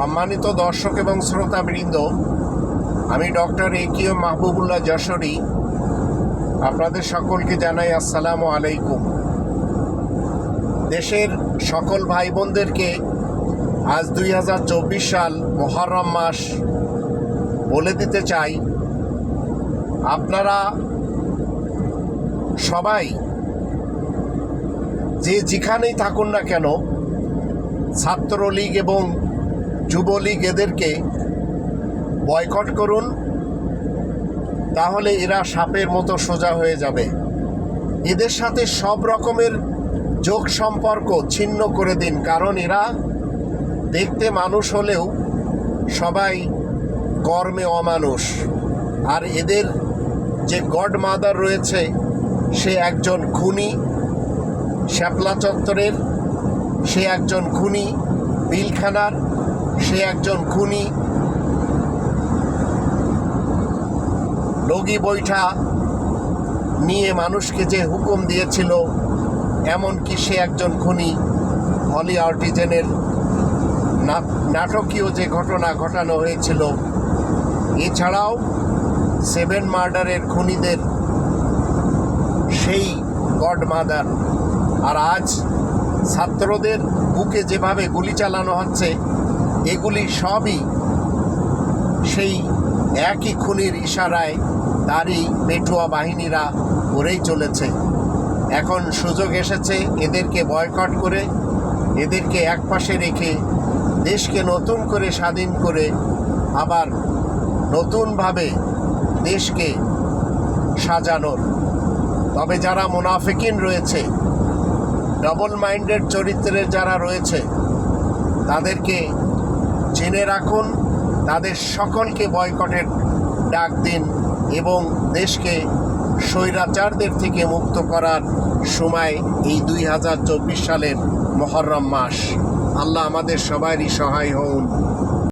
সম্মানিত দর্শক এবং শ্রোতাবৃন্দ, আমি doctor A Q Mahbubullah Jashori. আপনাদের সকলকে জানাই আসসালামু আলাইকুম। দেশের সকল ভাই বোনদেরকে আজ দুই হাজার চব্বিশ সাল মহরম মাস বলে দিতে চাই। আপনারা সবাই যে যেখানেই থাকুন না কেন, ছাত্রলীগ এবং যুবলীগ এদেরকে বয়কট করুন, তাহলে এরা সাপের মতো সোজা হয়ে যাবে। এদের সাথে সব রকমের যোগ সম্পর্ক ছিন্ন করে দিন, কারণ এরা দেখতে মানুষ হলেও সবাই কর্মে অমানুষ। আর এদের যে গড মাদার রয়েছে, সে একজন খুনি, শ্যাপলা চত্বরের, সে একজন খুনি, বিলখানার সে একজন খুনি। লগি বৈঠা নিয়ে মানুষকে যে হুকুম দিয়েছিল, এমনকি সে একজন খুনি হলি আর্টিজেনের নাটকীয় যে ঘটনা ঘটানো হয়েছিল, এছাড়াও সেভেন মার্ডারের খুনিদের সেই গডমাদার। আর আজ ছাত্রদের বুকে যেভাবে গুলি চালানো হচ্ছে এগুলি সবই সেই একই খুনির ইশারায় তারই পেটুয়া বাহিনীরা করেই চলেছে। এখন সুযোগ এসেছে এদেরকে বয়কট করে, এদেরকে একপাশে রেখে দেশকে নতুন করে স্বাধীন করে আবার নতুনভাবে দেশকে সাজানোর। তবে যারা মুনাফিকিন রয়েছে ডবল মাইন্ডেড চরিত্রের যারা রয়েছে, তাদেরকে জেনে রাখুন, তাদের সকলকে বয়কটের ডাক দিন এবং দেশকে স্বৈরাচারদের থেকে মুক্ত করার সময় এই দুই হাজার চব্বিশ সালের মহরম মাস। আল্লাহ আমাদের সবারই সহায় হন।